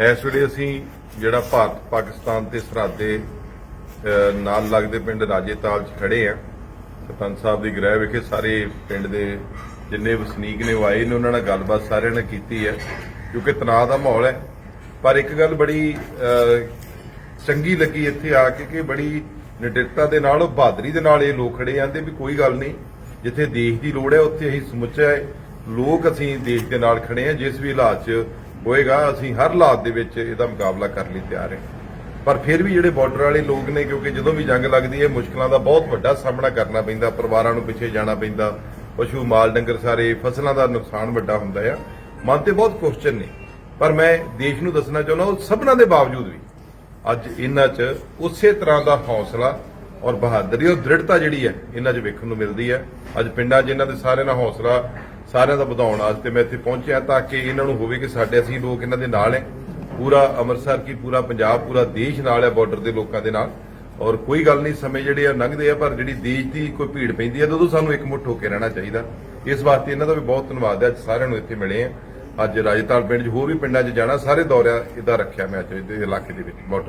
ਇਸ ਵੇਲੇ ਅਸੀਂ ਜਿਹੜਾ ਭਾਰਤ, ਪਾਕਿਸਤਾਨ ਤੇ ਸਰਹੱਦੇ ਨਾਲ ਲੱਗਦੇ ਪਿੰਡ ਰਾਜੇਤਾਲ 'ਚ ਖੜੇ ਆ। ਸਰਪੰਚ ਸਾਹਿਬ ਦੀ ਗ੍ਰਹਿ ਵਿਖੇ ਸਾਰੇ ਪਿੰਡ ਦੇ ਜਿੰਨੇ ਵਸਨੀਕ ਨੇ ਉਹ ਆਏ ਨੇ, ਉਹਨਾਂ ਨਾਲ ਗੱਲਬਾਤ ਸਾਰਿਆਂ ਨੇ ਕੀਤੀ ਹੈ, ਕਿਉਂਕਿ ਤਣਾਅ ਦਾ ਮਾਹੌਲ ਹੈ। ਪਰ ਇੱਕ ਗੱਲ ਬੜੀ ਚੰਗੀ ਲੱਗੀ ਇੱਥੇ ਆ ਕੇ ਕਿ ਬੜੀ ਨਿਡਰਤਾ ਦੇ ਨਾਲ, ਉਹ ਬਹਾਦਰੀ ਦੇ ਨਾਲ ਇਹ ਲੋਕ ਖੜੇ ਜਾਂਦੇ ਵੀ ਕੋਈ ਗੱਲ ਨਹੀਂ, ਜਿੱਥੇ ਦੇਸ਼ ਦੀ ਲੋੜ ਹੈ, ਉੱਥੇ ਅਸੀਂ ਸਮੁੱਚਾ ਲੋਕ ਅਸੀਂ ਦੇਸ਼ ਦੇ ਨਾਲ ਖੜੇ ਹਾਂ ਜਿਸ ਵੀ ਹਾਲਾਤ 'ਚ ਹੋਏਗਾ, ਅਸੀਂ ਹਰ ਹਾਲਾਤ ਦੇ ਵਿੱਚ ਇਹਦਾ ਮੁਕਾਬਲਾ ਕਰਨ ਲਈ ਤਿਆਰ ਹਾਂ। ਪਰ ਫਿਰ ਵੀ ਜਿਹੜੇ ਬਾਰਡਰ ਵਾਲੇ ਲੋਕ ਨੇ, ਕਿਉਂਕਿ ਜਦੋਂ ਵੀ ਜੰਗ ਲੱਗਦੀ ਹੈ, ਮੁਸ਼ਕਲਾਂ ਦਾ ਬਹੁਤ ਵੱਡਾ ਸਾਹਮਣਾ ਕਰਨਾ ਪੈਂਦਾ, ਪਰਿਵਾਰਾਂ ਨੂੰ ਪਿੱਛੇ ਜਾਣਾ ਪੈਂਦਾ, ਪਸ਼ੂ, ਮਾਲ, ਡੰਗਰ ਸਾਰੇ ਫਸਲਾਂ ਦਾ ਨੁਕਸਾਨ ਵੱਡਾ ਹੁੰਦਾ ਆ। ਮਨ ਤੇ ਬਹੁਤ ਕੁਐਸਚਨ ਨੇ। ਪਰ ਮੈਂ ਦੇਸ਼ ਨੂੰ ਦੱਸਣਾ ਚਾਹੁੰਦਾ ਉਹ ਸਭਨਾਂ ਦੇ ਬਾਵਜੂਦ ਵੀ ਅੱਜ ਇਹਨਾਂ 'ਚ ਉਸੇ ਤਰ੍ਹਾਂ ਦਾ ਹੌਸਲਾ ਔਰ ਬਹਾਦਰੀ ਔਰ ਦ੍ਰਿੜਤਾ ਜਿਹੜੀ ਹੈ, ਇਹਨਾਂ 'ਚ ਵੇਖਣ ਨੂੰ ਮਿਲਦੀ ਹੈ। ਅੱਜ ਪਿੰਡਾਂ 'ਚ ਇਹਨਾਂ ਦੇ ਸਾਰਿਆਂ ਦਾ ਹੌਸਲਾ ਸਾਰਿਆਂ ਦਾ ਵਧਾਉਣ ਅੱਜ ਵਾਸਤੇ ਮੈਂ ਇੱਥੇ ਪਹੁੰਚਿਆ ਤਾਂ ਕਿ ਇਹਨਾਂ ਨੂੰ ਹੋਵੇ ਕਿ ਸਾਡੇ ਅਸੀਂ ਲੋਕ ਇਹਨਾਂ ਦੇ ਨਾਲ ਹੈ। ਪੂਰਾ ਅੰਮ੍ਰਿਤਸਰ ਕੀ ਪੂਰਾ ਪੰਜਾਬ, ਪੂਰਾ ਦੇਸ਼ ਨਾਲ ਹੈ ਬਾਰਡਰ ਦੇ ਲੋਕਾਂ ਦੇ ਨਾਲ। ਔਰ ਕੋਈ ਗੱਲ ਨਹੀਂ, ਸਮੇਂ ਜਿਹੜੇ ਆ ਲੰਘਦੇ ਆ, ਪਰ ਜਿਹੜੀ ਦੇਸ਼ ਦੀ ਕੋਈ ਭੀੜ ਪੈਂਦੀ ਹੈ ਉਦੋਂ ਸਾਨੂੰ ਇਕਮੁੱਠ ਹੋ ਕੇ ਰਹਿਣਾ ਚਾਹੀਦਾ। ਇਸ ਵਾਸਤੇ ਇਹਨਾਂ ਦਾ ਵੀ ਬਹੁਤ ਧੰਨਵਾਦ ਹੈ, ਅੱਜ ਸਾਰਿਆਂ ਨੂੰ ਇੱਥੇ ਮਿਲੇ ਆ। ਅੱਜ ਰਾਜਤਾਲ ਪਿੰਡ 'ਚ ਹੋਰ ਵੀ ਪਿੰਡਾਂ 'ਚ ਜਾਣਾ, ਸਾਰੇ ਦੌਰਿਆਂ ਇਹਦਾ ਰੱਖਿਆ ਮੈਂ ਅੱਜ ਇਹਦੇ ਇਲਾਕੇ ਦੇ ਵਿੱਚ ਬਾਰਡਰ